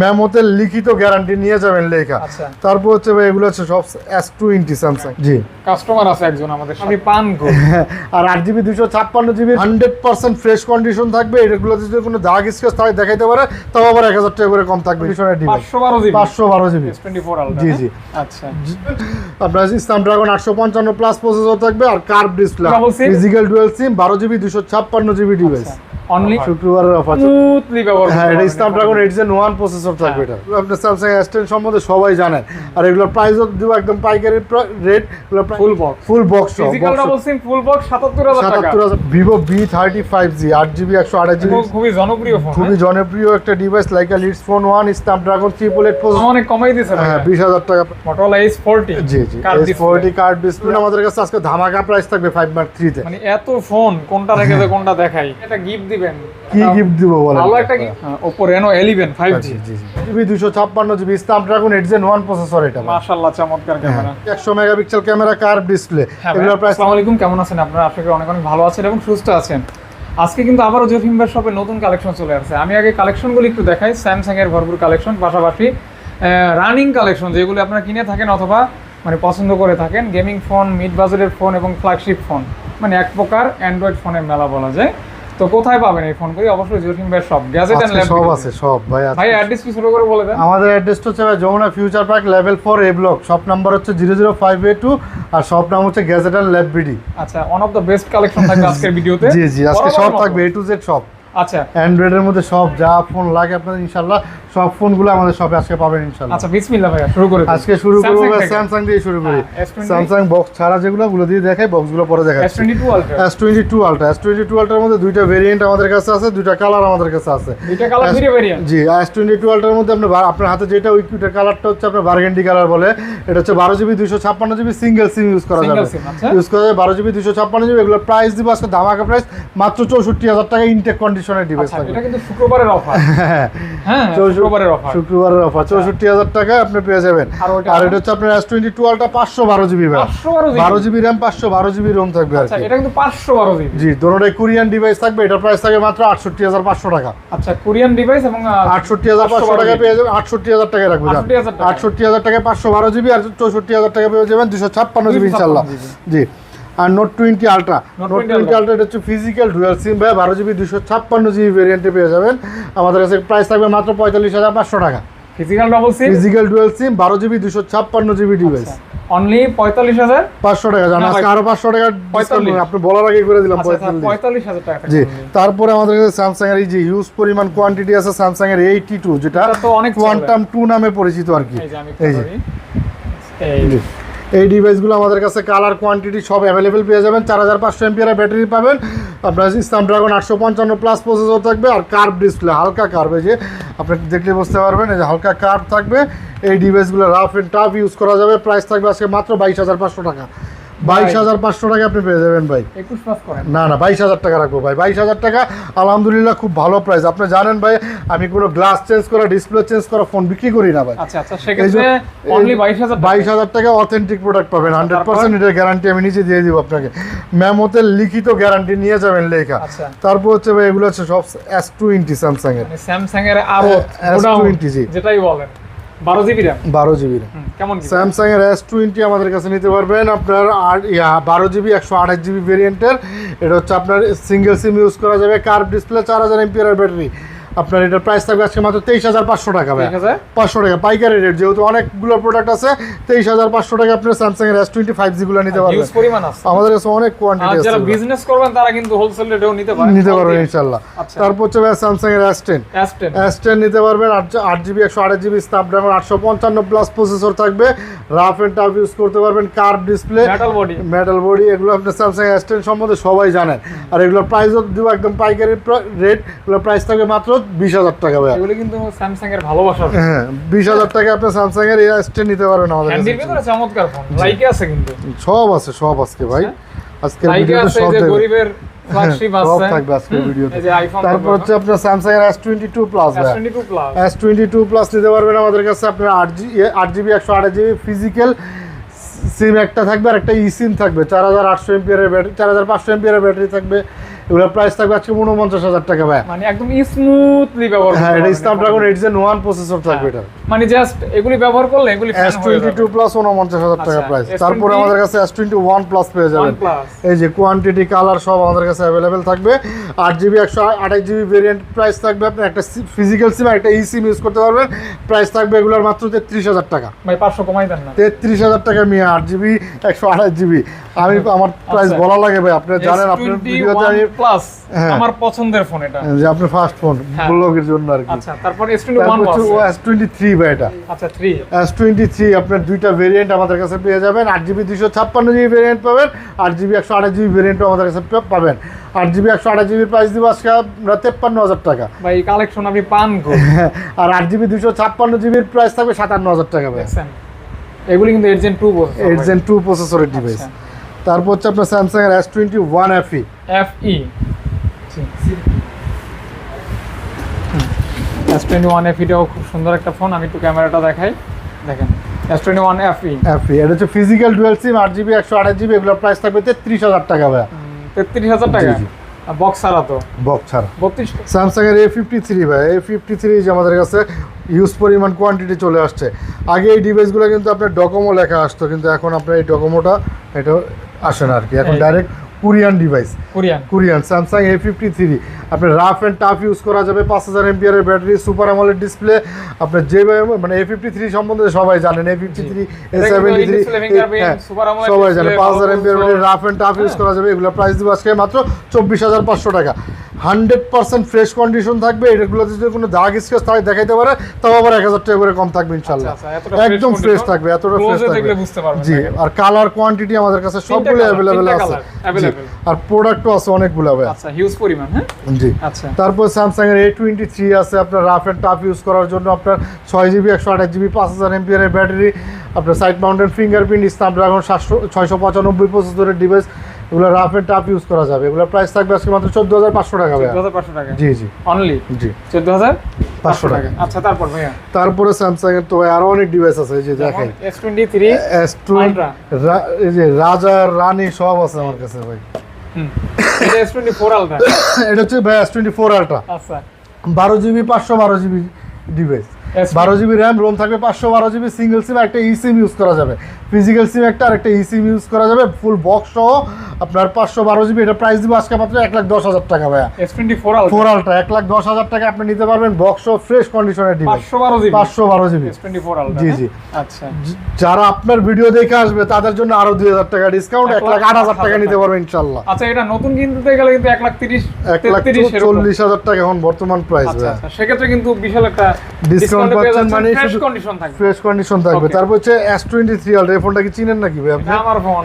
ম্যামতের লিখিত গ্যারান্টি নিয়ে যাবেন লেখা। আচ্ছা। তারপর হচ্ছে ভাই এগুলো হচ্ছে সব এস টোয়েন্টি স্যামসাং জি। কাস্টমার আছে একজন আমাদের আমি পান আর আট জিবি দুশো ছাপ্পান্ন GB hundred percent fresh condition থাকবে। এগুলোতে যদি কোনো দাগ স্কেচ থাকে দেখাইতে পারে তাও আবার এক হাজার টাকা করে কম থাকবে। পাঁচশো বারো জিবি পাঁচশো বারো জিবি জি, জি। আচ্ছা। আপনার স্ন্যাপড্রাগন আটশো পঞ্চান্ন প্লাস প্রসেসর থাকবে আর curve display physical dual sim বারো জিবি দুশো ছাপ্পান্ন জিবি ডিভাইস অনলি শুক্রবারের অফার স্মুথলি ব্যবহার হ্যাঁ এটা Snapdragon eight gen one processor থাকবে এটা। আপনার স্যামসাং এস টেন সম্বন্ধে সবাই জানেন। আর এগুলোর প্রাইসও দিব একদম পাইকারি rate. Full box double sim full box সাতাত্তর হাজার টাকা। সাতাত্তর হাজার Vivo B thirty five G আট জিবি একশো আঠাশ জিবি খুবই জনপ্রিয় ফোন খুবই জনপ্রিয় একটা device like Leeds phone one Snapdragon triple eight processor অনেক কমাই দিয়েছে হ্যাঁ বিশ হাজার টাকা। এইচ ফোরটি জি জি এস ফোরটি কার্ড ডিসপ্লে আমাদের কাছে আজকে ধামাকা প্রাইস থাকবে ফাইভ মার্ক থ্রিতে মানে এত ফোন কোনটা রেখে কোনটা দেখাই এটা গিফট দিবেন। কি গিফট দিব বলেন? ভালো একটা গিফট ওপো রেনো 11 5G জি জি। জিবি দুশো ছাপ্পান্ন GB Snapdragon eight gen one processor এটা মাশাআল্লাহ চমৎকার ক্যামেরা একশো মেগাপিক্সেল ক্যামেরা কার্ভ ডিসপ্লে এগুলোর প্রাইস আসসালামু আলাইকুম কেমন আছেন আপনারা? আশা করি অনেক অনেক ভালো আছেন এবং সুস্থ আছেন। আজকে কিন্তু আবারও জফিম ভাই শপে নতুন কালেকশন চলে আসছে। আমি আগে কালেকশনগুলো একটু দেখাই। স্যামসাং এর ভরপুর কালেকশন পাশাপাশি রানিং কালেকশন যেগুলো আপনারা কিনে থাকেন অথবা মানে পছন্দ করে থাকেন গেমিং ফোন মিড বাজারের ফোন এবং ফ্ল্যাগশিপ ফোন মানে এক প্রকার অ্যান্ড্রয়েড ফোনের মেলা বলা যায়। তো কোথায় পাবেন এই ফোনগুলি অবশ্যই জফিম ভাই সব গ্যাজেট এন্ড আজকে সব আছে সব ভাই আছে ভাই অ্যাড্রেস কি শুরু করে বলে দেন? আমাদের অ্যাড্রেসটা হচ্ছে ভাই Jamuna future park level 4 A block shop number হচ্ছে zero zero five A two R shop নাম হচ্ছে গ্যাজেট এন্ড ল্যাব বিডি আচ্ছা one of the best collection থাকবে আজকের ভিডিওতে জি জি আজকে সব থাকবে এ টু জেড সব আচ্ছা। অ্যান্ড্রয়েডের মধ্যে সব যা ফোন লাগে আপনাদের ইনশাল্লাহ সব ফোনগুলো আমাদের শপে আজকে পাবেন ইনশাল্লাহ আচ্ছা বিসমিল্লাহ ভাইয়া শুরু করে আজকে শুরু করব। স্যামসাং দিয়ে শুরু করি। S20 স্যামসাং বক্স ছাড়া যেগুলো ওগুলো দিয়ে দেখাই বক্সগুলো পরে দেখাচ্ছি। S22 Ultra S twenty two ultra S twenty two আলট্রার মধ্যে দুইটা ভেরিয়েন্ট আমাদের কাছে আছে দুইটা কালার আমাদের কাছে আছে। দুইটা কালার ভেরিয়েন্ট জি এস টোয়েন্টি টু আলট্রার মধ্যে আপনার আপনার হাতে যেটা ওই কালারটা হচ্ছে আপনার বার্গেন্ডি কালার বলে। এটা হচ্ছে বারো জিবি দুশো ছাপ্পান্ন জিবি সিঙ্গেল সিম ইউজ করা যাবে। ইউজ করা যাবে বারো জিবি দুশো ছাপ্পান্ন জিবি এগুলো প্রাইস দিব আজকে ধামাকা প্রাইস মাত্র চৌষট্টি হাজার টাকা ইনটেক কন্ডিশনের ডিভাইস থাকবে এটা কিন্তু শুক্রবারের অফার হ্যাঁ হ্যাঁ শুক্রবারের অফার শুক্রবারের অফার চৌষট্টি হাজার টাকা আপনি পেয়ে যাবেন। আর এটা হচ্ছে আপনার এস টোয়েন্টি টু আলট্রা পাঁচশো বারো জিবি পাঁচশো বারো বারো জিবি র্যাম পাঁচশো বারো জিবি রোম থাকবে আচ্ছা এটা কিন্তু পাঁচশো বারো জিবি জি দোনোটাই কোরিয়ান ডিভাইস থাকবে এটার প্রাইস থাকবে মাত্র আটষট্টি হাজার পাঁচশো টাকা। আচ্ছা কোরিয়ান ডিভাইস এবং আহ, আটষট্টি হাজার পাঁচশো 512 টাকা পেয়ে যাবেন আটষট্টি হাজার টাকায় রাখবে 68,000 টাকা। আটষট্টি হাজার টাকায় পাঁচশো বারো জিবি আর চৌষট্টি হাজার টাকা পেয়ে যাবেন দুশো ছাপ্পান্ন জিবি 256 জি। আর note twenty ultra note twenty ultra এটা হচ্ছে ফিজিক্যাল ডুয়াল সিম ভাই বারো জিবি দুশো ছাপ্পান্ন জিবি ভেরিয়েন্টে পেয়ে যাবেন। আমাদের কাছে প্রাইস থাকবে মাত্র পঁয়তাল্লিশ হাজার পাঁচশো টাকা। Physical double sim physical dual sim বারো জিবি দুশো ছাপ্পান্ন জিবি ডিভাইস অনলি পঁয়তাল্লিশ হাজার? পাঁচশো টাকা জানা আজকে ভাই, আরও পাঁচশো টাকা 45 আপনি বলার আগে করে দিলাম আচ্ছা পঁয়তাল্লিশ। পঁয়তাল্লিশ হাজার টাকা জি তারপরে আমাদের কাছে স্যামসাং এর এই যে হিউজ পরিমাণ কোয়ান্টিটি আছে স্যামসাং এর এইটি টু যেটা তো অনেক। কোয়ান্টাম টু নামে পরিচিত আর কি। এই যে এই ডিভাইসগুলো আমাদের কাছে কালার কোয়ান্টিটি সব অ্যাভেলেবেল পেয়ে যাবেন। চার হাজার পাঁচশো এমপিয়ারের ব্যাটারি পাবেন। আপনার স্ন্যাপড্রাগন আটশো পঞ্চান্ন প্লাস প্রসেসর থাকবে আর কার্ভ ডিসপ্লে হালকা কার্ভ যে আপনি দেখলে বুঝতে পারবেন, এই যে হালকা কার্ভ থাকবে। এই ডিভাইসগুলো রাফ অ্যান্ড টাফ ইউজ করা যাবে। প্রাইস থাকবে আজকে মাত্র বাইশ হাজার পাঁচশো টাকা। বাইশ হাজার পাঁচশো টাকা আপনি পেয়ে যাবেন ভাই। না না বাইশ হাজার টাকা রাখব ভাই। বাইশ হাজার টাকা আলহামদুলিল্লাহ খুব ভালো প্রাইস আপনি জানেন ভাই আমি কোনো গ্লাস চেঞ্জ করা ডিসপ্লে চেঞ্জ করা ফোন বিক্রি করি না ভাই। আচ্ছা আচ্ছা বাইশ হাজার টাকা। অথেন্টিক প্রোডাক্ট পাবেন। হান্ড্রেড পার্সেন্ট এটার গ্যারান্টি আমি নিজে দিয়ে দিব আপনাকে। লিখিত গ্যারান্টি নিয়ে যাবেন লেখা। আচ্ছা। তারপর হচ্ছে ভাই এগুলো হচ্ছে সব এস টোয়েন্টি স্যামসাং এর। স্যামসাং এর আরও S20 জি। যেটাই বলেন। বারো জিবি র্যাম বারো জিবি কেমন কি? স্যামসাং এর এস টোয়েন্টি আমাদের কাছে নিতে পারবেন। আপনার বারো জিবি একশো আঠাশ জিবি ভেরিয়েন্টের এটা হচ্ছে আপনার সিঙ্গেল সিম ইউজ করা যাবে। কার্ভ ডিসপ্লে চার হাজার এমপিআর ব্যাটারি আপনার এটার প্রাইস থাকবে আজকে মাত্র তেইশ হাজার পাঁচশো টাকা ভাই। ঠিক আছে। পাঁচশো টাকা পাইকারি রেট যেহেতু অনেকগুলো প্রোডাক্ট আছে তেইশ হাজার পাঁচশো টাকা আপনার স্যামসাং এর এস টোয়েন্টি ফাইভ জি জিগুলো নিতে পারবেন আমাদের কাছে অনেক কোয়ান্টিটি আছে যারা বিজনেস করবেন তারা কিন্তু হোলসেল রেটেও নিতে পারেন নিতে পারবেন ইনশাল্লাহ আচ্ছা। তারপর হচ্ছে স্যামসাং এর এস টেন এস টেন নিতে পারবেন আট আট জিবি একশো আঠাশ জিবি স্ন্যাপড্রাগন আটশো পঞ্চান্ন প্লাস প্রসেসর থাকবে। রাফ এন্ড টাফ ইউজ করতে পারবেন curve display metal body metal body এগুলো আপনার স্যামসাং এস টেন সম্বন্ধে সবাই জানেন। আর এগুলোর প্রাইসও দিব একদম পাইকারি রেট এগুলোর প্রাইস থাকবে মাত্র বিশ হাজার টাকা ভাই এগুলো কিন্তু স্যামসাং এর ভালোবাসা হ্যাঁ বিশ হাজার টাকা আপনি স্যামসাং এর নিতে পারবেন আমাদের কাছে। চমৎকার ফোন লাইকে আছে কিন্তু। সব আছে সব আজকে ভাই। লাইকে ভিডিওতে সব গরিবের তারপর হচ্ছে আপনার স্যামসাং এর এস টোয়েন্টি টু প্লাস ভাই। S22 plus S twenty two plus নিতে পারবেন আমাদের কাছে। আপনার আট জি আট জিবি একশো আঠাশ জিবি ফিজিক্যাল সিম একটা থাকবে আর একটা ই সিম থাকবে। চার হাজার আটশো এমপিয়ারের ব্যাটারি চার হাজার পাঁচশো এমপিয়ারের ব্যাটারি থাকবে। এগুলোর প্রাইস থাকবে আজকে উনপঞ্চাশ হাজার টাকা ভাই। মানে একদম স্মুথলি ব্যবহার হ্যাঁ এটা Snapdragon eight gen one processor থাকবে এটা। মানে জাস্ট এগুলি ব্যবহার করলে এগুলি এস টোয়েন্টি টু প্লাস উনপঞ্চাশ হাজার টাকা আচ্ছা, প্রাইস তারপরে আমাদের কাছে এস টোয়েন্টি ওয়ান প্লাস পেয়ে যাবেন। এই যে কোয়ান্টিটি কালার সব আমাদের কাছে অ্যাভেলেবেল থাকবে। আট জিবি একশো আঠাশ জিবি ভেরিয়েন্ট প্রাইস থাকবে আপনি একটা ফিজিক্যাল সিম একটা ই সিম ইউজ করতে পারবেন। প্রাইস থাকবে এগুলোর মাত্র তেত্রিশ হাজার টাকা। ভাই পাঁচশো কমাই দেন না। তেত্রিশ হাজার টাকা নিয়ে আট জিবি একশো আঠাশ জিবি আমি আমার প্রাইস আচ্ছা। বলা লাগে ভাই আপনি জানেন আপনার ভিডিওতে আমি প্লাস হ্যাঁ। আমার পছন্দের ফোন এটা। যে আপনার ফার্স্ট ফোন। ব্লগের জন্য আর কি। আচ্ছা তারপর এস টোয়েন্টি ওয়ান এস ভাই এটা। আচ্ছা থ্রি এস টোয়েন্টি থ্রি আপনার দুইটা ভেরিয়েন্ট আমাদের কাছে পেয়ে যাবেন। আট জিবি দুশো ছাপ্পান্ন জিবি ভেরিয়েন্ট পাবেন। আট জিবি একশো আঠাশ জিবি ভেরিয়েন্টও আমাদের কাছে পাবেন। আট জিবি একশো আঠাশ জিবির প্রাইস দিব আজকে আমরা তেপ্পান্ন হাজার টাকা। ভাই কালেকশন আপনি পান গো আর আট জিবি দুশো ছাপ্পান্ন জিবির প্রাইস থাকবে সাতান্ন হাজার টাকা ভাই। এগুলি কিন্তু এডজেন টু বলছে এইট জেন টু প্রসেসরের ডিভাইস। তারপর হচ্ছে আপনার স্যামসাং এর S twenty one FE F E S twenty one F ইটাও খুব সুন্দর একটা ফোন আমি একটু ক্যামেরাটা দেখাই। দেখেন S twenty one F E FE এটা হচ্ছে ফিজিক্যাল ডুয়েল সিম আট জিবি একশো আঠাশ জিবি এগুলোর প্রাইস থাকবে তেত্রিশ হাজার টাকা ভাই তেত্রিশ হাজার টাকা। বক্স ছাড়া তো? বক্স ছাড়া। বত্রিশ স্যামসাং এর এ ফিফটি থ্রি ভাই এ ফিফটি থ্রি যে আমাদের কাছে ইউজ পরিমাণ কোয়ান্টিটি চলে আসছে। আগে এই ডিভাইসগুলো কিন্তু আপনার ডকোমো লেখা আসতো কিন্তু এখন আপনার এই ডকোমোটা এটা আসে না আর কি। এখন direct Korean device Korean Korean Samsung A fifty three আপনার রাফ অ্যান্ড টাফ ইউজ করা যাবে। পাঁচ হাজার এমপিআরের ব্যাটারি সুপার আমলের ডিসপ্লে আপনার যেভাবে মানে এ ফিফটি থ্রি সম্বন্ধে সবাই জানেন A fifty three A seventy three সবাই জানে display, পাঁচ হাজার ampere battery rough and tough use করা যাবে। এগুলো প্রাইস দিব আজকে মাত্র চব্বিশ হাজার পাঁচশো টাকা। হান্ড্রেড পার্সেন্ট ফ্রেশ কন্ডিশন থাকবে এগুলোতে যদি কোনো দাগ স্কেচ থাকে দেখাইতে পারে তাও আবার এক হাজার টাকা করে কম থাকবে ইনশাল্লাহ আচ্ছা, fresh একদম ফ্রেশ থাকবে এতটা ফ্রেশ থাকবে। জি আর কালার কোয়ান্টিটি আমাদের কাছে সবগুলো অ্যাভেলেবেল আছে। আর প্রোডাক্টও আছে অনেকগুলো আচ্ছা হিউজ পরিমাণ হ্যাঁ? জি। আচ্ছা। তারপর স্যামসাং এর এ টোয়েন্টি থ্রি আছে আপনার রাফ অ্যান্ড টাফ ইউজ করার জন্য আপনার ছয় জিবি একশো আঠাশ জিবি পাঁচ হাজার এমপিআর ব্যাটারি আপনার সাইড মাউন্টেন ফিঙ্গারপ্রিন্ট স্ন্যাপড্রাগন সাতশো ছয়শো পঁচানব্বই ডিভাইস এগুলো রাফ টাফ ইউজ করা যাবে। এগুলো প্রাইস থাকবে আজকে মাত্র চোদ্দ হাজার পাঁচশো টাকা ভাইয়া। চোদ্দ হাজার পাঁচশো টাকা? জি জি। অনলি জি। চোদ্দ হাজার পাঁচশো টাকা। আচ্ছা তারপর ভাইয়া? তারপরে স্যামসাং এর তো আরও অনেক ডিভাইস আছে এই যে দেখাই S twenty three S two এই যে রাজা রানী সব আছে আমার কাছে ভাই। এটা এস টোয়েন্টি ফোর আলট্রা এটা হচ্ছে ভাই এস টোয়েন্টি ফোর আলট্রা আচ্ছা। বারো জিবি পাঁচশো বারো জিবি ডিভাইস বারো জিবি র্যাম রোম থাকবে পাঁচশো বারো জিবি সিঙ্গেল সিম একটা ই সিম ইউজ করা যাবে। ফিজিক্যাল সিম একটা আর একটা ই সিম ইউজ করা যাবে ফুল বক্স সহ। আপনার পাঁচশো বারো জিবি এটা প্রাইস দিব আজকে মাত্র এক লাখ দশ হাজার টাকা ভাইয়া। ফোর আলট্রা এক লাখ দশ হাজার টাকা আপনি নিতে পারবেন বক্স ফ্রেশ কন্ডিশনের ডিভাইস পাঁচশো বারো জিবি টোয়েন্টি ফোর জি, জি। আচ্ছা। যারা আপনার ভিডিও দেখে আসবে তাদের জন্য আরও দুই হাজার টাকা ডিসকাউন্ট এক লাখ আট হাজার টাকা নিতে পারবে ইনশাল্লাহ আচ্ছা এটা নতুন কিনতে গেলে কিন্তু এক লাখ তিরিশ এক লাখ চল্লিশ হাজার টাকা এখন বর্তমান প্রাইস আচ্ছা আচ্ছা। সেক্ষেত্রে কিন্তু বিশাল একটা Discount পাচ্ছেন মানে ফ্রেশ কন্ডিশন থাকবে। ফ্রেশ কন্ডিশন থাকবে। তারপর হচ্ছে এস টোয়েন্টি থ্রি আলট্রা এই ফোনটা কি চিনেন নাকি ভাই আপনি? আমার ফোন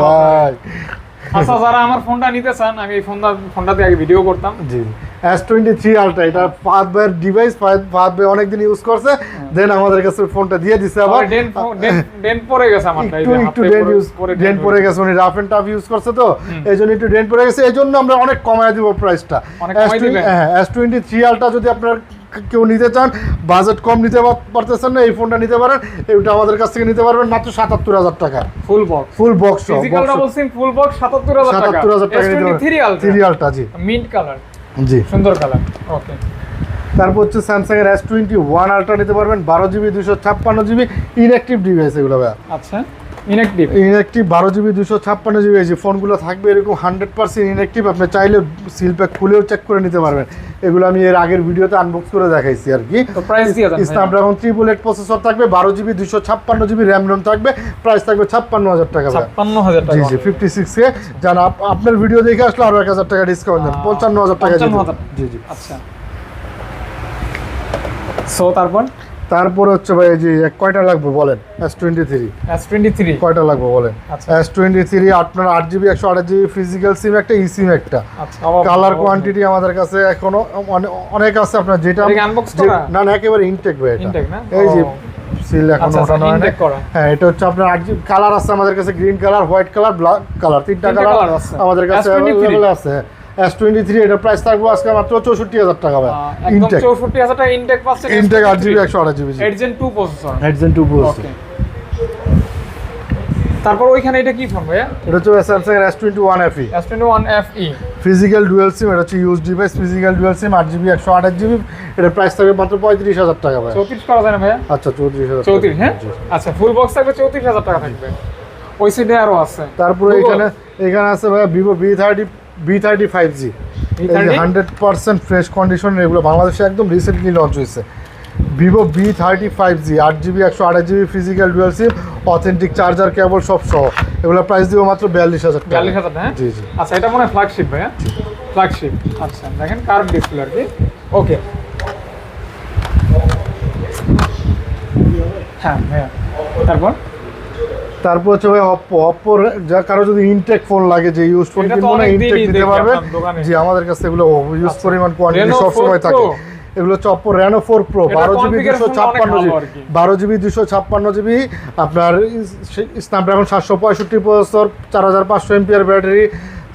ভাই। আচ্ছা যারা আমার ফোনটা নিতে চান আমি এই ফোনটা ফোনটাতে আগে ভিডিও করতাম। জি। এস টোয়েন্টি থ্রি আলট্রা এটা ফাহাদ ভাইয়ের ডিভাইস ফাহাদ ভাই অনেকদিন ইউজ করছে। দেন আমাদের কাছে ফোনটা দিয়ে দিছে আবার। ডেন ডেন- ডেন পরে গেছে আমার একটু একটু পরে- ইউজ পরে ডেন্ট পড়ে গেছে উনি রাফ এন্ড টাফ ইউজ করছে তো। এই জন্য একটু ডেন্ট পড়ে গেছে এই জন্য আমরা অনেক কমায় দিব প্রাইসটা অনেক কমায় দিবেন? হ্যাঁ এস টোয়েন্টি থ্রি আলটা যদি আপনার কেউ নিতে চান বাজেট কম নিতে পার- পারতেছেন না এই ফোনটা নিতে পারেন এটা আমাদের কাছ থেকে নিতে পারবেন মাত্র সাতাত্তর হাজার টাকা। Full box full box full box 77000 টাকা। সাতাত্তর হাজার টাকা নিতে S23 পারবেন। আলট্রা থ্রি আলটা জি। মিন্ট কালার জি। সুন্দর কালার ওকে তারপর হচ্ছে স্যামসাং এর এস টোয়েন্টি ওয়ান আলট্রা নিতে পারবেন বারো জিবি দুশো ছাপ্পান্ন জিবি ইনঅ্যাক্টিভ ডিভাইস এগুলো আচ্ছা। ইনঅ্যাক্টিভ ইনঅ্যাক্টিভ বারো জিবি দুশো ছাপ্পান্ন জিবি এই যে ফোনগুলো থাকবে এরকম হান্ড্রেড পার্সেন্ট ইনঅ্যাক্টিভ আপনি চাইলে সিল প্যাক খুলেও চেক করে নিতে পারবেন। এগুলো আমি এর আগের ভিডিওতে আনবক্স করে দেখাইছি আর কি। স্ন্যাপড্রাগন ট্রিপল এইট প্রসেসর থাকবে বারো জিবি দুশো ছাপ্পান্ন জিবি র্যাম রোম থাকবে প্রাইস থাকবে ছাপ্পান্ন হাজার টাকা ভাই। 56000 জি জি ফিফটি সিক্স কে আপ- আপনার ভিডিও দেখে আসলে আরও এক হাজার টাকা ডিসকাউন্ট দেন পঞ্চান্ন হাজার টাকা জি জি। আচ্ছা। সো তারপর? তারপরে হচ্ছে ভাই যে কয়টা লাগবে বলেন? এস টোয়েন্টি থ্রি S23 কয়টা লাগবে বলেন? আচ্ছা। এস টোয়েন্টি থ্রি আপনার আট জিবি একশো আট জিবি ফিজিক্যাল সিম একটা ই সিম একটা। আচ্ছা কালার কোয়ান্টিটি আমাদের কাছে এখনও অনে- অনেক আছে আপনার যেটা? না না একেবারে ইনটেক ভাই এটা? এই যে সিল এখন আচ্ছা, আচ্ছা, ওঠানো হয় করা। হ্যাঁ এটা হচ্ছে আপনার আট জিবি কালার আছে আমাদের কাছে green colour white colour black colour তিনটা কালার আছে। আমাদের কাছে S23 অ্যাভেলেবল আছে। এস টোয়েন্টি থ্রি এটার প্রাইস থাকবে আজকে মাত্র চৌষট্টি হাজার টাকা ভাই। ইনটেক 64000 টাকা ইনটেক পাচ্ছেন ইনটেক আট জিবি একশো আট জিবি Edgen 2 প্রসেসর হেডসেন টু ওকে তারপর ওইখানে এটা কি ফোন ভাইয়া? এটা হচ্ছে স্যামসাং এর S twenty one FE S21 FE physical dual sim এটা হচ্ছে use device physical dual sim আট জিবি একশো আঠাশ জিবি এটার প্রাইস থাকবে মাত্র পঁয়ত্রিশ হাজার টাকা ভাই। চৌত্রিশ করা যায় না ভাইয়া? আচ্ছা চৌত্রিশ হাজার চৌত্রিশ হ্যাঁ? আচ্ছা ফুল বক্স থাকবে চৌত্রিশ হাজার টাকা থাকবে। ওই সাইডে আরও আছে। তারপরে এখানে এখানে আছে ভাই Vivo B thirty B thirty five G hundred percent fresh condition এগুলো বাংলাদেশে একদম রিসেন্টলি লঞ্চ হয়েছে। Vivo B thirty five G আট জিবি একশো আঠাশ GB physical dual sim authentic charger cable সব সহ। এগুলো প্রাইস দিব মাত্র বিয়াল্লিশ হাজার বিয়াল্লিশ হাজার হ্যাঁ? জি জি। আচ্ছা এটা মনে হয় ফ্ল্যাগশিপ ভাইয়া। ফ্ল্যাগশিপ আচ্ছা দেখেন কার্ভ ডিসপ্লে আর কি। ওকে হ্যাঁ ভাইয়া। তারপর? তারপর হচ্ছে ভাই অপ্পো অপ্পোর যা কারও যদি ইনটেক ফোন লাগে যে ইউজ ফোন কিনবো না ইনটেক দিতে পারবে। জি আমাদের কাছে এগুলো ইউজ আচ্ছা। পরিমাণ কোয়ান্টিটি সবসময় থাকে এগুলো হচ্ছে অপ্পো রেনো ফোর প্রো বারো জিবি দুশো ছাপ্পান্ন জিবি বারো জিবি দুশো ছাপ্পান্ন জিবি আপনার স্ন্যাপড্রাগন সাতশো পঁয়ষট্টি প্রসেসর চার হাজার পাঁচশো এমপিআর ব্যাটারি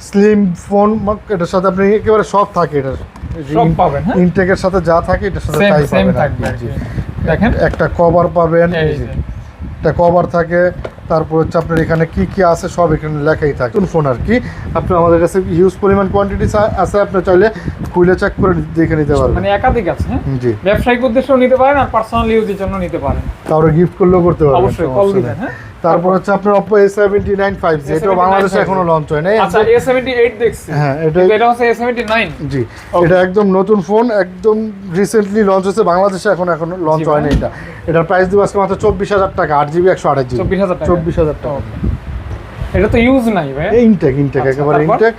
স্লিম ফোন এটার সাথে আপনি একেবারে সব থাকে এটার পাবেন, হ্যাঁ? ইনটেকের সাথে যা থাকে এটার সাথে তাই পাবেন। দেখেন একটা কভার পাবেন যে। একটা কভার থাকে তারপর হচ্ছে আপনার এখানে কি কি আছে সব এখানে লেখাই থাকে। নতুন ফোন আর কি? আপনার আমাদের কাছে হিউজ পরিমাণ কোয়ান্টিটি আছে আপনি চাইলে খুলে চেক করে দেখে নিতে পারেন মানে একাধিক আছে হ্যাঁ? জি। ব্যবসায়িক উদ্দেশ্যেও নিতে পারেন আর পার্সোনাল ইউজের জন্য নিতে পারেন। তারপরে গিফট করলেও করতে পারবেন অবশ্যই কল দিবেন হ্যাঁ? তারপর হচ্ছে আপনার Oppo A79 5G এটাও A79 বাংলাদেশে এখনও লঞ্চ হয় নাই আচ্ছা এ সেভেন্টি এইট দেখছি। হ্যাঁ, এটা- এটা হচ্ছে এ সেভেন্টি নাইন জি এটা একদম নতুন ফোন একদম রিসেন্টলি লঞ্চ হয়েছে বাংলাদেশে এখন এখনও লঞ্চ জি, হয়নি ভাই। এটা। এটার প্রাইস দিব আজকে মাত্র চব্বিশ হাজার টাকা আট জিবি একশো আঠাশ জিবি চব্বিশ হাজার টাকা। চব্বিশ হাজার টাকা। এটা তো ইউজ নাই ভাই। ইনটেক ইনটেক আচ্ছা, একেবারে ইনটেক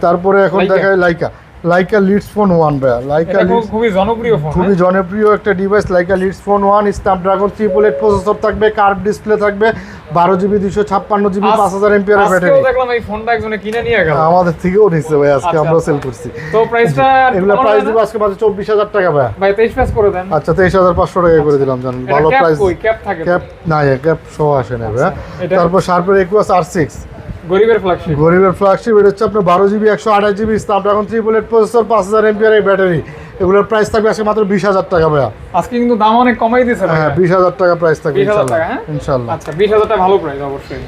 তারপরে এখন? দেখায় Laika Laika Leitz phone one ভাইয়া। লাইকা লিডস খুবই জনপ্রিয় ফোন খুবই জনপ্রিয় একটা device Leica Leitz phone one Snapdragon triple eight processor থাকবে কার্ভ ডিসপ্লে থাকবে বারো জিবি দুশো ছাপ্পান্ন জিবি পাঁচ হাজার এমপিআর ব্যাটারি দেখলাম এই ফোনটা একজনে কিনে নিয়ে গেল। আমাদের থেকেও নিচ্ছে ভাই আজকে আচ্ছা, আমরা আচ্ছা। সেল করছি। তো প্রাইসটা এগুলো প্রাইস দিব আজকে মাত্র চব্বিশ হাজার টাকা ভাইয়া। ভাই তেইশ করে দেন। আচ্ছা তেইশ হাজার পাঁচশো টাকা করে দিলাম জানেন ভালো প্রাইস ক্যাপ থাকে? ক্যাপ না ক্যাপ সহ আসে না ভাইয়া। এটা- তারপর শার্পের একুয়াস আর সিক্স গরিবের ফ্ল্যাগশিপ গরিবের ফ্ল্যাগশিপ এটা হচ্ছে আপনার বারো জিবি একশো আঠাশ GB Snapdragon three bullet processor পাঁচ হাজার এমপিআর এই ব্যাটারি এগুলোর প্রাইস থাকবে আজকে মাত্র বিশ হাজার টাকা ভাইয়া। আজকে কিন্তু দাম অনেক কমাই দিয়েছে হ্যাঁ বিশ হাজার টাকা প্রাইস থাকবে ইনশাল্লাহ। হ্যাঁ? ইনশাল্লাহ। আচ্ছা বিশ হাজার টাকা ভালো প্রাইস অবশ্যই।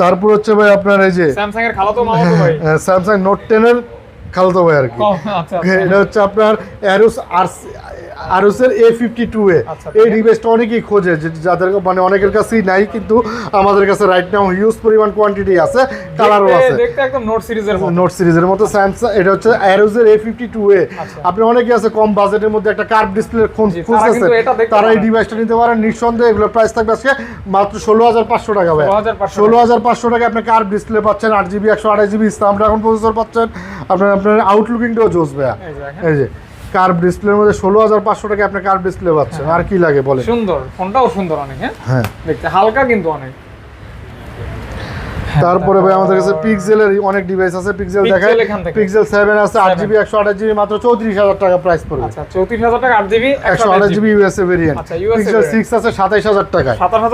তারপর হচ্ছে ভাই আপনার এই যে স্যামসাং এর খালাতো মামাতো ভাই। স্যামসাং নোট টেনের খালতো ভাই আর কি। আচ্ছা আচ্ছা। এটা হচ্ছে আপনার অ্যারোস আর আরুসের এ ফিফটি টু এ এই ডিভাইসটা অনেকেই খোঁজে যাদের মানে অনেকের কাছেই নাই কিন্তু আমাদের কাছে রাইট নাও হিউজ পরিমাণ কোয়ান্টিটি আছে কালারও আছে। দেখতে একদম নোট সিরিজের মতো। নোট সিরিজের মতো স্যামসাং এটা হচ্ছে অ্যারোজের এ ফিফটি টু এ। আপনি অনেকে আছে কম বাজেটের মধ্যে একটা কার্ভ ডিসপ্লে খুঁজতেছে। তারা এই। ডিভাইসটা নিতে পারেন নিঃসন্দেহে এগুলোর প্রাইস থাকবে আজকে মাত্র ষোলো হাজার পাঁচশো টাকা ভাই। ষোলো হাজার পাঁচশো টাকা। আপনি কার্ভ ডিসপ্লে পাচ্ছেন আট জিবি একশো আঠাশ জিবি স্ন্যাপড্রাগন প্রসেসর পাচ্ছেন আপনার আপনার আউটলুকিংটাও জোস ভাইয়া। এই এই যে। কার্ভ ডিসপ্লের মধ্যে ষোলো হাজার পাঁচশো টাকা আপনি কার্ভ ডিসপ্লে পাচ্ছেন। আর কি লাগে বলে সুন্দর ফোনটাও সুন্দর অনেক হ্যাঁ? হ্যাঁ। দেখতে হালকা কিন্তু অনেক। তারপরে ভাই আমাদের কাছে পিক্সেলের অনেক ডিভাইস আছে পিক্সেল দেখায়। পিক্সেল সেভেন আছে আট 7 জিবি একশো আঠাশ জিবি মাত্র চৌত্রিশ হাজার টাকা প্রাইস পড়বে। আচ্ছা চৌত্রিশ হাজার টাকা আট জিবি একশো আঠাশ জিবি ইউএসএ ভেরিয়েন্ট আচ্ছা, পিক্সেল variant। সিক্স আছে সাতাইশ হাজার 27,000 টাকা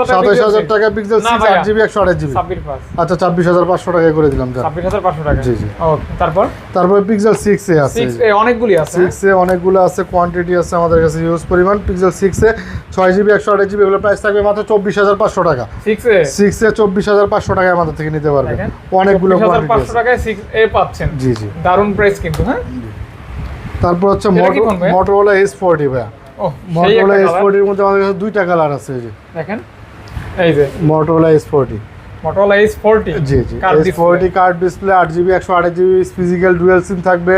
সাতাইশ Pixel হাজার 6 টাকা পিক্সেল না সিক্স ভাইয়া। আট জিবি একশো আঠাশ জিবি ছাব্বিশ পাঁচ। আচ্ছা ছাব্বিশ হাজার পাঁচশো টাকায় করে দিলাম হাজার পাঁচশো টাকা। জি, জি। ওকে তারপর? তারপরে পিক্সেল সিক্স এ আছে। সিক্স এ অনেকগুলি আছে সিক্স এ অনেকগুলো আছে কোয়ান্টিটি আছে আমাদের কাছে ইউজ পরিমাণ। পিক্সেল সিক্স এ ছয় জিবি একশো আঠাশ জিবি এগুলো প্রাইস থাকবে মাত্র চব্বিশ হাজার পাঁচশো টাকা। সিক্স এ? সিক্স এ চব্বিশ হাজার পাঁচশো টাকায় আমাদের থেকে নিতে পারবে। দেখেন অনেকগুলো হাজার পাঁচশো টাকায় সিক্স এ পাচ্ছেন। জি জি। দারুণ প্রাইস কিন্তু হ্যাঁ? তারপর হচ্ছে ভাই? মোটরওয়ালা এস ফোরটি ভাইয়া? মোটরওয়ালা এস ফোরটির মধ্যে আমাদের কাছে দুইটা কালার আছে এই যে। দেখেন এই যে। মোটরওয়ালা S forty Motorola H forty জি জি। এস ফোরটি কার্ড ডিসপ্লে আট জিবি একশো আঠাশ জিবি ফিজিক্যাল ডুয়েল সিম থাকবে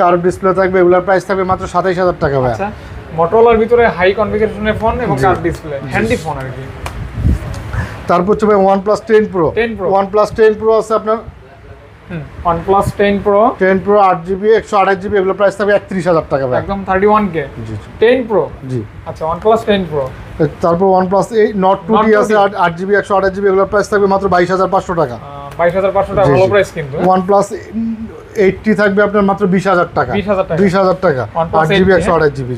কার্ভ ডিসপ্লে থাকবে এগুলোর প্রাইস থাকবে মাত্র সাতাইশ হাজার টাকা আচ্ছা মোটরোলার ভিতরে হাই কনফিগারেশনের ফোন এবং জি। কার্ভ ডিসপ্লে হ্যান্ডি ফোন আর কি। তারপর হচ্ছে ভাই OnePlus ten pro 10 Pro। OnePlus ten pro আছে আপনার? OnePlus 10 Pro টেন প্রো আট জিবি একশো আঠাশ জিবি এগুলো প্রাইস থাকবে একত্রিশ হাজার টাকা একদম 31k জি 10 Pro? জি। আচ্ছা 10 Pro তারপর ওয়ান প্লাস এই নট টু ডি আছে আট- আট জিবি একশো আঠাশ জিবি এগুলোর প্রাইস থাকবে মাত্র বাইশ হাজার পাঁচশো টাকা। বাইশ হাজার পাঁচশো টাকা ভালো প্রাইস কিন্তু ওয়ান প্লাস এইটটি থাকবে আপনার মাত্র বিশ হাজার টাকা। 20,000 টাকা। বিশ হাজার টাকা। আট জিবি একশো আঠাশ জিবি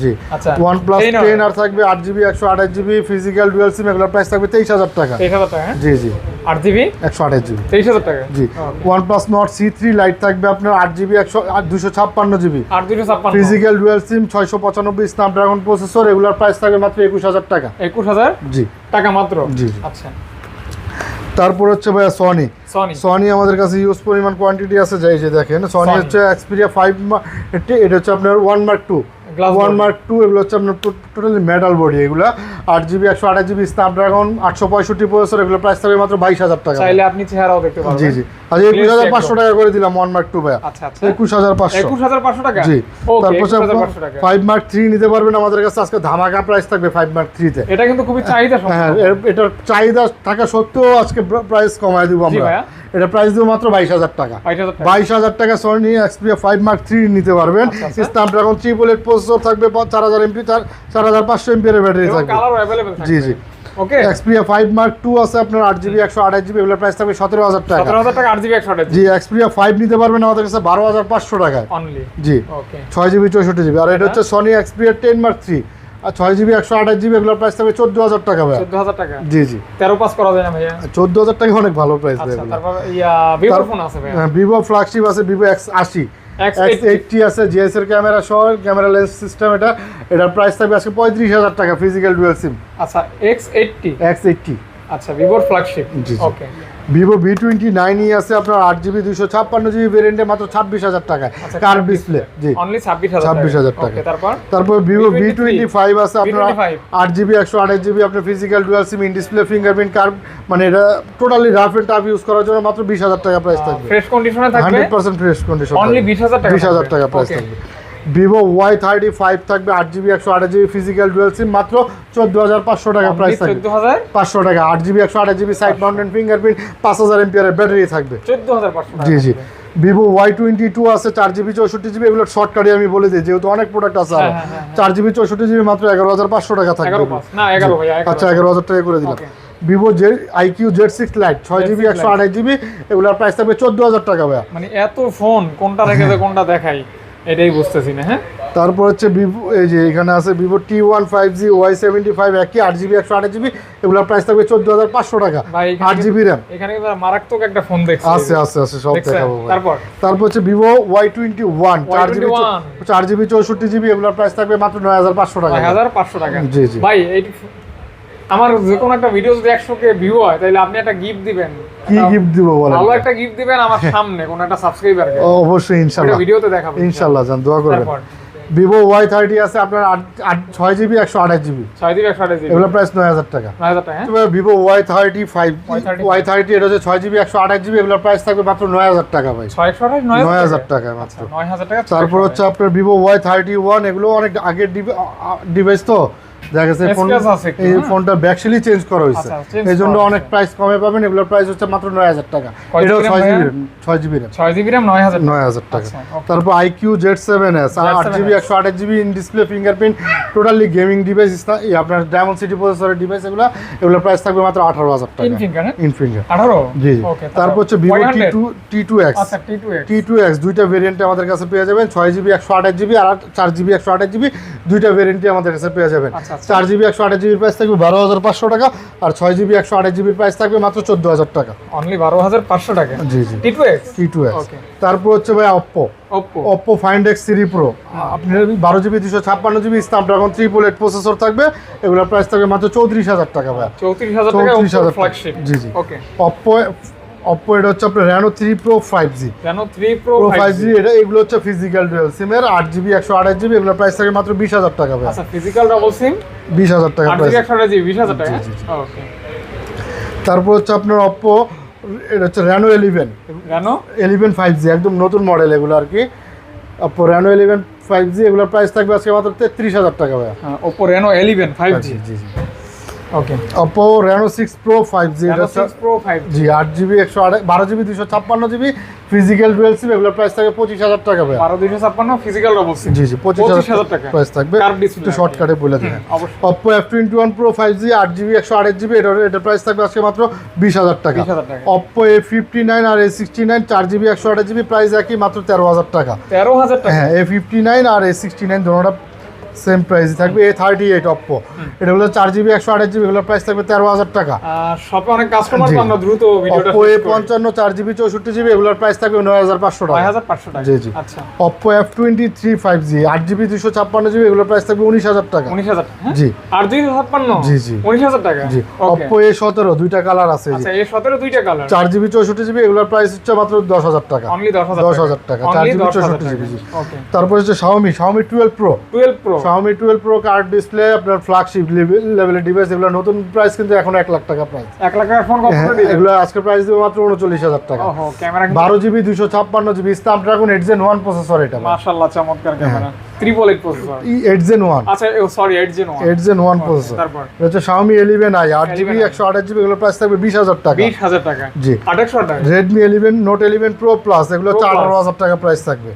জি। আচ্ছা। OnePlus 10 R- ten R থাকবে আট জিবি একশো আঠাশ জিবি ফিজিক্যাল ডুয়েল সিম এগুলোর প্রাইস থাকবে তেইশ হাজার টাকা। হ্যাঁ? জি জি। আট জিবি একশো আঠাশ জিবি তেইশ হাজার টাকা? জি। Okay. OnePlus Nord C three lite থাকবে আপনার আট জিবি একশো দুশো ছাপ্পান্ন জিবি আট দুশো ছাপ্পান্ন। ফিজিক্যাল ডুয়েল সিম ছয়শো পঁচানব্বই স্ন্যাপড্রাগন প্রসেসর এগুলোর প্রাইস থাকবে মাত্র একুশ হাজার টাকা। একুশ হাজার? জি। টাকা মাত্র? জি, জি। আচ্ছা। তারপর হচ্ছে ভাইয়া সনি সনি আমাদের কাছে ইউজ পরিমাণ কোয়ান্টিটি আছে যাই যে দেখেন। সনি হচ্ছে এক্সপিরিয়া ফাইভ এটা হচ্ছে আপনার one mark two one mark two এগুলো হচ্ছে আপনার টোটালি মেটাল বডি এগুলো। আট জিবি একশো আঠাশ জিবি স্ন্যাপড্রাগন আটশো পঁয়ষট্টি প্রসেসর এগুলো প্রাইস থাকবে মাত্র বাইশ হাজার টাকা। চাইলে আপনি চেহারাও দেখতে পারবেন। জি জি। আজ একুশ হাজার পাঁচশো টাকা করে দিলাম ওয়ান মার্ক টু ভাইয়া। আচ্ছা আচ্ছা। একুশ হাজার পাঁচশো। একুশ হাজার পাঁচশো টাকা? জি। তারপর ফাইভ মার্ক থ্রি নিতে পারবেন আমাদের কাছে। আজকে ধামাকা প্রাইস থাকবে ফাইভ মার্ক থ্রিতে এটা কিন্তু খুবই চাহিদা হ্যাঁ এটার চাহিদা থাকা সত্ত্বেও আজকে প্রাইস কমায় দিব আমরা। এটা প্রাইস দিব মাত্র বাইশ হাজার টাকা। বাইশ হাজার টাকা। Sony Xperia five mark three নিতে পারবেন। আচ্ছা, আচ্ছা। স্ন্যাপড্রাগন থ্রি বুলেট প্রসেসর থাকবে চার হাজার এমপি চার হাজার পাঁচশো এমপি এর ব্যাটারি থাকবে। জি জি। Okay Xperia five mark two আছে আপনার আট জিবি একশো আঠাশ জিবি এগুলোর প্রাইস থাকবে সতেরো হাজার টাকা। সতেরো হাজার টাকা আট জিবি একশো জি এক্সপিরিয়া ফাইভ নিতে পারবেন আমাদের কাছে বারো হাজার পাঁচশো টাকায়। অনলি জি। ওকে ছয় জিবি চৌষট্টি জিবি আর এটা হচ্ছে Sony Xperia ten mark three আর ছয় জিবি একশো আঠাশ জিবি এগুলোর প্রাইস থাকবে চোদ্দ হাজার টাকা ভাই চোদ্দ হাজার টাকা? জি জি। তেরো পাস করা যায় না ভাইয়া? চোদ্দ হাজার টাকা অনেক ভালো প্রাইস ভিভোর ফোন আছে ভিভো ফ্ল্যাগশিপ আছে ভিভো এক্স আশি এইটটি আছে জিএস এর ক্যামেরা সহ ক্যামেরা লেন্স সিস্টেম এটা। এটার প্রাইস থাকবে আজকে পঁয়ত্রিশ হাজার টাকা ফিজিক্যাল ডুয়েল সিম আচ্ছা এক্স এইটটি এক্স এইটটি আচ্ছা ভিভোর flagship. Okay Vivo V twenty nine e আছে আপনার আট জিবি দুশো ছাপ্পান্ন জিবি ভেরিয়েন্টে মাত্র ছাব্বিশ হাজার টাকায়। আচ্ছা, কার ডিসপ্লে জি। ছাব্বিশ হাজার টাকা। তারপর? তারপর ভিভো ভি টোয়েন্টি ফাইভ আছে আপনার আট জিবি একশো আঠাশ জিবি আপনার physical dual SIM in display fingerprint কার মানে এটা totally rough and tough use করার জন্য মাত্র বিশ হাজার টাকা প্রাইস থাকবে। ফ্রেশ কন্ডিশনে থাকবে? Hundred percent fresh condition only বিশ হাজার টাকা বিশ হাজার টাকা প্রাইস থাকবে। ভিভো ওয়াই থার্টি ফাইভ থাকবে আট জিবি একশো আঠাশ জিবি ফিজিক্যাল ডুয়েল সিম মাত্র চোদ্দ হাজার পাঁচশো টাকা প্রাইস থাকবে। পাঁচশো টাকা আট জিবি একশো আঠাশ জিবি সাইড মাউন্টেন ফিঙ্গারপ্রিন্ট পাঁচ হাজার এমপিআর ব্যাটারি থাকবে। চোদ্দ হাজার জি জি। ভিভো ওয়াই টোয়েন্টি টু আছে চার জিবি চৌষট্টি জিবি এগুলো শর্টকাটে আমি বলে দিই যেহেতু অনেক প্রোডাক্ট আছে আরও। হ্যাঁ, হ্যাঁ, হ্যাঁ। চার জিবি চৌষট্টি জিবি মাত্র এগারো হাজার পাঁচশো টাকা থাকবে। আচ্ছা এগারো হাজার টাকা করে দিলাম. Vivo J iQOO Z six lite ছয় জিবি একশো আঠাশ জিবি এগুলোর প্রাইস থাকবে চোদ্দ হাজার টাকা ভাইয়া। মানে এত ফোন কোনটা রেখে কোনটা দেখাই। এটাই বুঝতেছি না হ্যাঁ? তারপর হচ্ছে ভিভো এই যে এখানে আছে Vivo T one five G Y seventy five একই আট জিবি একশো আঠাশ জিবি এগুলোর প্রাইস থাকবে চোদ্দ হাজার পাঁচশো টাকা আট জিবি র্যাম। এখানে মারাত্মক একটা ফোন দেখছি। আছে আছে আছে সব দেখাবো তারপর? তারপর হচ্ছে ভিভো ওয়াই টোয়েন্টি ওয়ান চার জিবি Y21 চার জিবি চৌষট্টি জিবি এগুলোর প্রাইস থাকবে মাত্র নয় হাজার পাঁচশো টাকা। হাজার পাঁচশো টাকা। জি, জি। ভাই এই আমার যে কোনো একটা ভিডিও যদি একশো কে ভিউ হয় তাহলে আপনি একটা গিফট দিবেন। কি গিফট দিব বলেন? ভালো একটা গিফট দিবেন আমার সামনে কোন একটা সাবস্ক্রাইবারকে অবশ্যই ইনশাল্লাহ। ভিডিওতে দেখাবো। ইনশাল্লাহ জান দোয়া করবেন। ভিভো ওয়াই থার্টি আছে আপনার ছয় জিবি একশো আঠাশ জিবি ছয় দিবি একশো আঠাশ জিবি এগুলোর প্রাইস নয় হাজার টাকা। নয় হাজার টাকা হ্যাঁ? Vivo Y thirty five Y35 Y thirty এটা হচ্ছে ছয় জিবি একশো আঠাশ জিবি এগুলোর প্রাইস থাকবে মাত্র নয় হাজার টাকা ভাই। ছয় নয় নয় হাজার টাকা? মাত্র। নয় হাজার টাকা? তারপর হচ্ছে আপনার ভিভো ওয়াই থার্টি ওয়ান এগুলো অনেক আগের ডিভাইস তো? দেখা গেছে এই হ্যাঁ? ফোনটা ব্যাকসেলি চেঞ্জ করা হয়েছে। আচ্ছা, এই জন্য অনেক প্রাইস কমে পাবেন এগুলোর প্রাইস হচ্ছে মাত্র নয় হাজার টাকা। এটাও ছয় RAM জিবি ছয় জিবি র্যাম ছয় জিবি র্যাম নয় হাজার নয় হাজার টাকা। আচ্ছা, তারপর আইকিউ জেড সেভেন এস আট Z7S জিবি একশো আঠাশ GB in display fingerprint totally gaming device আপনার ডায়মন্ড সিটি প্রসেসরের ডিভাইস এগুলো এগুলোর প্রাইস থাকবে মাত্র আঠারো হাজার টাকা। হ্যাঁ? ইন ফিঙ্গার আঠারো? জি তারপর হচ্ছে Vivo T two T two X আচ্ছা টি টু এক্স দুইটা ভেরিয়েন্টে আমাদের কাছে পেয়ে যাবেন। ছয় জিবি একশো আঠাশ জিবি আর চার জিবি একশো আঠাশ জিবি দুইটা ভেরিয়েন্টে আমাদের কাছে পেয়ে যাবেন। আচ্ছা। চার জিবি একশো আঠাশ জিবির প্রাইস থাকবে বারো হাজার পাঁচশো টাকা আর ছয় জিবি একশো আঠাশ জিবির প্রাইস থাকবে মাত্র চোদ্দ হাজার টাকা। অনলি বারো হাজার পাঁচশো টাকা? জি জি। T two X T two X তারপর হচ্ছে ভাই Oppo Oppo Find X three pro আপনার বারো জিবি দুশো ছাপ্পান্ন GB Snapdragon three bullet processor থাকবে এগুলোর প্রাইস থাকবে মাত্র চৌত্রিশ হাজার টাকা ভাই। চৌত্রিশ হাজার টাকা চৌত্রিশ হাজার জি জি। ওকে অপ্পো অপ্পো এটা হচ্ছে আপনার Reno three pro five G কেন three pro pro five G এটা এগুলো হচ্ছে ফিজিক্যাল ডুয়েল সিমের আট জিবি একশো আঠাশ জিবি এগুলোর প্রাইস থাকে মাত্র বিশ হাজার টাকা ভাই। আচ্ছা ফিজিক্যাল ডাবল সিম বিশ হাজার টাকা প্রাইস একশো আঠাশ জিবি বিশ হাজার টাকা। ওকে তারপর হচ্ছে আপনার অপ্পো এটা হচ্ছে র্যানো এলিভেন কেন এলিভেন ফাইভ জি একদম নতুন মডেল এগুলো আর কি। Oppo Reno eleven five G এগুলোর প্রাইস থাকবে আজকে মাত্র তেত্রিশ হাজার টাকা ভাই Oppo Reno eleven five G জি জি। ওকে এটা সিক্স প্রো ফাইভ জি জি আট জিবি একশো আঠাশ বারো জিবি দুশো ছাপ্পান্ন জিবি ফিজিক্যাল ডুয়েল সিম এগুলোর প্রাইস থাকে পঁচিশ হাজার টাকা ভাই বারো দুইশো ছাপ্পান্ন ফিজিক্যাল ডাবল সিম জি জি পঁচিশ পঁচিশ হাজার হাজার টাকা। প্রাইস থাকবে। একটু শর্টকাটে বলে ফাইভ জি আট জিবি একশো আঠাশ জিবি এটার এটার প্রাইস থাকবে আজকে মাত্র বিশ হাজার টাকা। 20,000 টাকা। অপ্পো এ ফিফটি নাইন আর এ সিক্সটি নাইন চার জিবি একশো আঠাশ জিবি প্রাইস একই মাত্র তেরো হাজার টাকা। তেরো হাজার টাকা। হ্যাঁ এ ফিফটি নাইন আর এ সিক্সটি নাইন দুটোটা সেম প্রাইস থাকবে। এ থার্টি এইট অপ্পো এটা হলো চার জিবি একশো আঠাশ জিবি এগুলোর প্রাইস থাকবে তেরো হাজার টাকা। শপে অনেক কাস্টমার আমরা দ্রুত অপ্পো এ পঞ্চান্ন চার জিবি চৌষট্টি জিবি এগুলোর প্রাইস থাকবে নয় হাজার পাঁচশো টাকা। হাজার পাঁচশো টাকা। জি, জি। Oppo F twenty three five G আট জিবি দুশো ছাপ্পান্ন জিবি এগুলোর প্রাইস থাকবে উনিশ হাজার টাকা। উনিশ হাজার হ্যাঁ? জি। আর দুই ছাপ্পান্ন? জি, জি। উনিশ হাজার টাকা? জি। অপ্পো এ সতেরো দুইটা কালার আছে আচ্ছা সতেরো দুইটা কালার চার জিবি চৌষট্টি জিবি এগুলোর প্রাইস হচ্ছে মাত্র দশ হাজার টাকা। দশ হাজার টাকা। চার জিবি চৌষট্টি জিবি তারপর হচ্ছে Xiaomi Xiaomi twelve pro twelve pro Xiaomi twelve pro curved display আপনার ফ্ল্যাগশিপ লেভেলের ডিভাইস এগুলো নতুন প্রাইস কিন্তু এখন এক লাখ টাকা প্রাইস এক লাখ টাকার ফোন কত দিবেন এগুলো আজকে প্রাইস দেবো মাত্র উনচল্লিশ হাজার টাকা। ওহো ক্যামেরা বারো জিবি দুশো ছাপ্পান্ন GB Snapdragon eight gen one processor এটা মাশাআল্লাহ চমৎকার camera triple eight processor eight gen one আচ্ছা sorry eight gen one eight gen one processor তারপর? এটা হচ্ছে এলিভেন আই আট জিবি 11i একশো আঠাশ জিবি এগুলো প্রাইস থাকবে বিশ হাজার টাকা। বিশ হাজার টাকা। জি। আঠাশশো টাকা প্রো প্লাস এগুলো হচ্ছে Pro Plus। আঠারো হাজার টাকা প্রাইস থাকবে।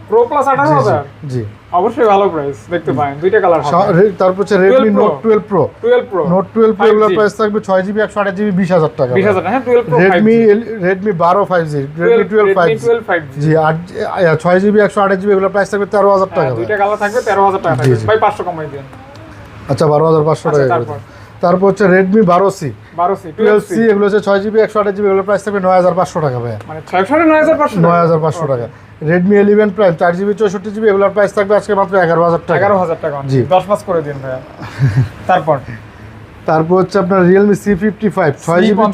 আঠারো জি, জি জি। অবশ্যই ভালো প্রাইস দেখতে পারেন দুইটা কালার হবে। তারপর হচ্ছে Redmi 12 Pro। Note twelve pro twelve pro note twelve pro 5G এগুলোর প্রাইস থাকবে ছয় জিবি একশো আঠাশ জিবি বিশ হাজার টাকা বিশ হাজার হ্যাঁ টুয়েলভ প্রো রেডমি রেডমি বারো five G Redmi twelve five G twelve five G জি আট আ, ছয় জিবি একশো আঠাশ জিবি এগুলোর প্রাইস থাকবে তেরো হাজার টাকা হ্যাঁ, দুইটা কালার থাকবে তেরো হাজার টাকা থাকবে। ভাই পাঁচশো কমাই দিন। আচ্ছা বারো হাজার পাঁচশো আচ্ছা, টাকা তারপর? হচ্ছে রেডমি বারো সি বারো সি টুয়েলভ সি এগুলো হচ্ছে ছয় জিবি একশো আঠাশ জিবি এগুলো প্রাইস থাকবে নয় হাজার পাঁচশো টাকা ভাই মানে নয় হাজার পাঁচশো নয় হাজার পাঁচশো টাকা। রেডমি ইলেভেন প্রাইম চার জিবি চৌষট্টি জিবি এগুলোর প্রাইস থাকবে আজকে মাত্র এগারো হাজার টাকা। এগারো হাজার টাকা। জি। দশ মাস করে দিন ভাইয়া। তারপর? তারপর হচ্ছে আপনার রিয়েলমি সি ফিফটি ফাইভ ছয় জিবি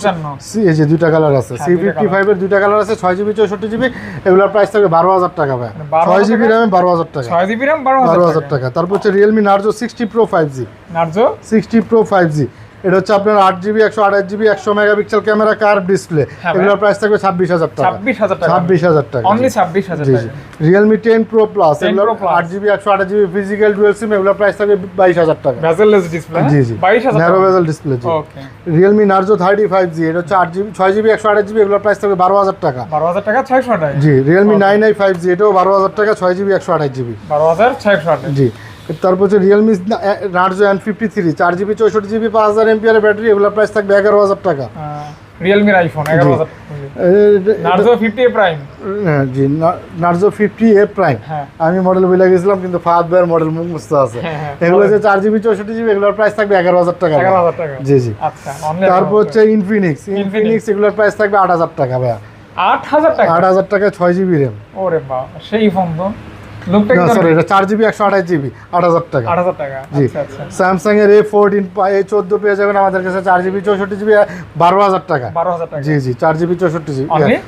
সি এই যে দুইটা কালার আছে। সি ফিফটি ফাইভের দুইটা কালার আছে ছয় জিবি চৌষট্টি জিবি এগুলোর প্রাইস থাকবে বারো হাজার টাকা ভাই। 12,000 ছয় জিবি? র্যামে বারো হাজার টাকা। ছয় জিবি র্যাম বারো হাজার টাকা। তারপর হচ্ছে Realme Narzo sixty pro five G Narzo sixty pro five G এটা হচ্ছে আপনার আট জিবি একশো আঠাশ জিবি একশো মেগাপিক্সেল ক্যামেরা কার্ভ ডিসপ্লে? হ্যাঁ এগুলোর প্রাইস থাকবে ছাব্বিশ হাজার টাকা। ছাব্বিশ হাজার টাকা। ছাব্বিশ হাজার টাকা। অনলি ছাব্বিশ হাজার জি রিয়েলমি টেন প্রো প্লাস এগুলো আট জিবি একশো আঠাশ জিবি ফিজিক্যাল ডুয়েল সিম এগুলোর প্রাইস থাকবে বাইশ হাজার টাকা। ভেজেললেস ডিসপ্লে জি জি। বাইশ হাজার ন্যারো বেজেল ডিসপ্লে জি। Realme Narzo thirty five G এটা হচ্ছে আট জিবি ছয় জিবি একশো আঠাশ জিবি এগুলোর প্রাইস থাকবে বারো হাজার টাকা। বারো হাজার টাকা ছয়শো টাকা জি Realme nine i five G এটাও বারো হাজার টাকা ছয় জিবি একশো আঠাশ জিবি বারো হাজার ছয়শো টাকা জি। তারপর হচ্ছে Realme Narzo N fifty three চার জিবি চৌষট্টি জিবি পাঁচ হাজার এমপিআর ব্যাটারি এগুলোর প্রাইস থাকবে এগারো হাজার টাকা। রিয়েলমির আইফোন এগারো হাজার নার্জো ফিফটি প্রাইম হ্যাঁ, জি নার্জো ফিফটি এ প্রাইম হ্যাঁ। আমি মডেল বলে গেছিলাম কিন্তু ফাহাদ ভাইয়ের মডেল মুখস্থ আছে। হ্যাঁ, হ্যাঁ। এগুলো হচ্ছে চার জিবি চৌষট্টি জিবি এগুলোর প্রাইস থাকবে এগারো হাজার টাকা। এগারো হাজার টাকা। জি জি। আচ্ছা তারপর হচ্ছে ইনফিনিক্স ইনফিনিক্স এগুলোর প্রাইস থাকবে আট হাজার টাকা ভাইয়া। আট হাজার টাকা? আট হাজার টাকা ছয় জিবি র্যাম ওরে বাবা সেই ফোন তো। চার জিবি একশো আঠাশ জিবি আট হাজার টাকা। আট হাজার টাকা জি। আচ্ছা আচ্ছা। স্যামসাং এর এ ফোরটিন এ চোদ্দ পেয়ে যাবেন আমাদের কাছে চার জিবি চৌষট্টি জিবি বারো হাজার টাকা। বারো হাজার টাকা। জি জি চার জিবি চৌষট্টি জিবি Only?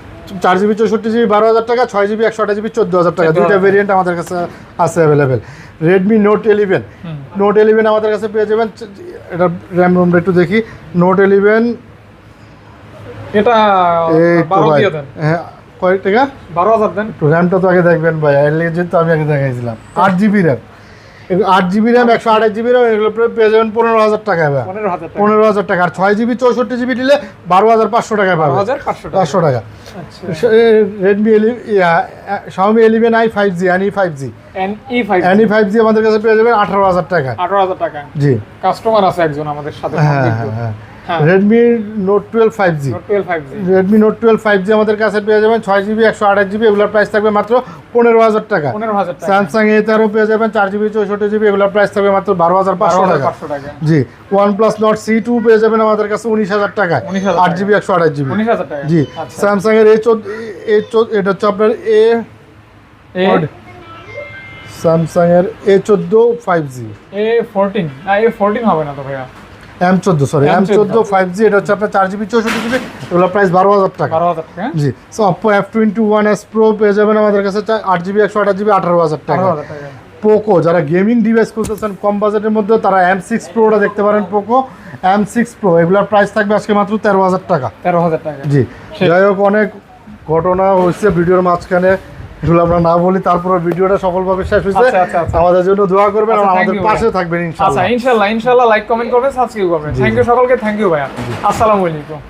চার জিবি চৌষট্টি জিবি বারো হাজার টাকা ছয় জিবি একশো আঠাশ জিবি চোদ্দ হাজার টাকা। দুইটা ভেরিয়েন্ট আমাদের কাছে আছে available Redmi note eleven note eleven আমাদের কাছে পেয়ে যাবেন। এটা র্যাম রোমটা একটু দেখি। নোট ইলেভেন এটা হ্যাঁ কয়েক টাকা? বারো হাজার দেন। র্যামটা তো আগে দেখবেন ভাই এর লেগে যেহেতু আমি আগে দেখাইছিলাম। আট জিবি র্যাম আট জিবি র্যাম একশো আঠাশ জিবি র্যাম এগুলো পেয়ে যাবেন পনেরো হাজার টাকা পনেরো হাজার টাকা। পনেরো হাজার টাকা। আর ছয় জিবি চৌষট্টি জিবি দিলে বারো হাজার পাঁচশো টাকায় পাবে পাঁচশো টাকা। Redmi Xiaomi eleven i five G any five G any five G আমাদের কাছে পেয়ে যাবেন আঠারো হাজার টাকা। আঠারো হাজার টাকা। জি। কাস্টমার আছে একজন আমাদের সাথে। হ্যাঁ হ্যাঁ হ্যাঁ। Redmi note twelve five G Redmi note twelve five G আমাদের কাছে পেয়ে যাবেন ছয় জিবি একশো আঠাশ জিবি এগুলোর প্রাইস থাকবে মাত্র পনেরো হাজার টাকা। পনেরো হাজার স্যামসাং এ তেরো পেয়ে যাবেন চার জিবি চৌষট্টি জিবি এগুলোর প্রাইস থাকবে মাত্র বারো হাজার পাঁচশো টাকা। জি one plus Nord C two পেয়ে যাবেন আমাদের কাছে উনিশ হাজার 19,000 আট জিবি একশো আঠাশ জিবি টাকা। জি আচ্ছা। স্যামসাং এর এ চোদ্দ এ চোদ্দ এটা হচ্ছে আপনার এ স্যামসাং এর এ চোদ্দ ফাইভ জি এ ফোরটিন না এ ফোরটিন হবে না তো ভাইয়া। এম চোদ্দ সরি এম M14 চোদ্দ ফাইভ জি এটা হচ্ছে আপনার চার জিবি চৌষট্টি জিবি এগুলো প্রাইস বারো হাজার টাকা। বারো হাজার টাকা। জি so Oppo F twenty one S pro পেয়ে যাবেন আমাদের কাছে আট জিবি একশো আঠাশ জিবি আঠারো হাজার টাকা। পোকো যারা গেমিং ডিভাইস খুঁজতেছেন কম বাজেটের মধ্যে তারা এম সিক্স প্রোটা দেখতে পারেন পোকো এম সিক্স প্রো এগুলোর প্রাইস থাকবে আজকে মাত্র তেরো হাজার টাকা। তেরো হাজার টাকা। জি যাই হোক অনেক ঘটনা হয়েছে ভিডিওর মাঝখানে। এগুলো আমরা না বলি তারপরে ভিডিওটা সফলভাবে শেষ হয়েছে। আচ্ছা, আচ্ছা, আচ্ছা। আমাদের জন্য দোয়া করবেন আর আমাদের পাশে। থাকবেন আচ্ছা ইনশাআল্লাহ ইনশাল্লাহ ইনশাল্লাহ লাইক কমেন্ট করবেন। সাবস্ক্রাইব করবেন থ্যাংক ইউ সকলকে থ্যাংক ইউ ভাইয়া। আসসালামু আলাইকুম।